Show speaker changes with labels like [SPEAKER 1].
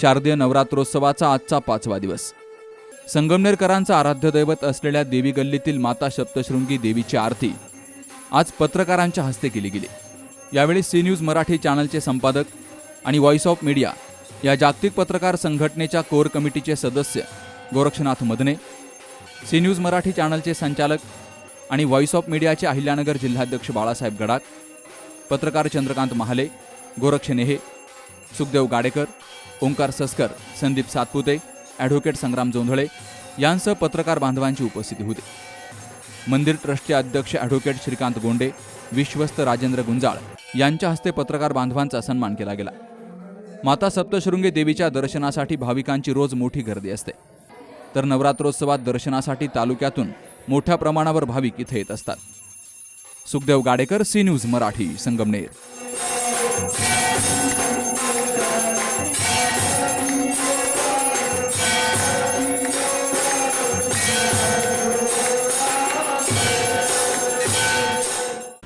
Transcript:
[SPEAKER 1] शारदीय नवरात्रोत्सवाचा आजचा पाचवा दिवस. संगमनेरकरांचं आराध्य दैवत असलेल्या देवी गल्लीतील माता सप्तशृंगी देवीची आरती आज पत्रकारांच्या हस्ते केली गेली. यावेळी सी न्यूज मराठी चॅनलचे संपादक आणि व्हॉइस ऑफ मीडिया या जागतिक पत्रकार संघटनेच्या कोर कमिटीचे सदस्य गोरक्षनाथ मदने सी न्यूज मराठी चॅनलचे संचालक आणि व्हॉइस ऑफ मीडियाचे अहिल्यानगर जिल्हाध्यक्ष बाळासाहेब गडाख पत्रकार चंद्रकांत महाले गोरक्ष नेहे सुखदेव गाडेकर ओंकार सस्कर संदीप सातपुते ॲडव्होकेट संग्राम जोंधळे यांसह पत्रकार बांधवांची उपस्थिती होती. मंदिर ट्रस्टचे अध्यक्ष ॲडव्होकेट श्रीकांत गोंडे विश्वस्त राजेंद्र गुंजाळ यांच्या हस्ते पत्रकार बांधवांचा सन्मान केला गेला. माता सप्तशृंगी देवीच्या दर्शनासाठी भाविकांची रोज मोठी गर्दी असते. तर नवरात्रोत्सवात दर्शनासाठी तालुक्यातून मोठ्या प्रमाणावर भाविक इथे येत असतात. Sukhdev Gadekar C news Marathi Sangamner.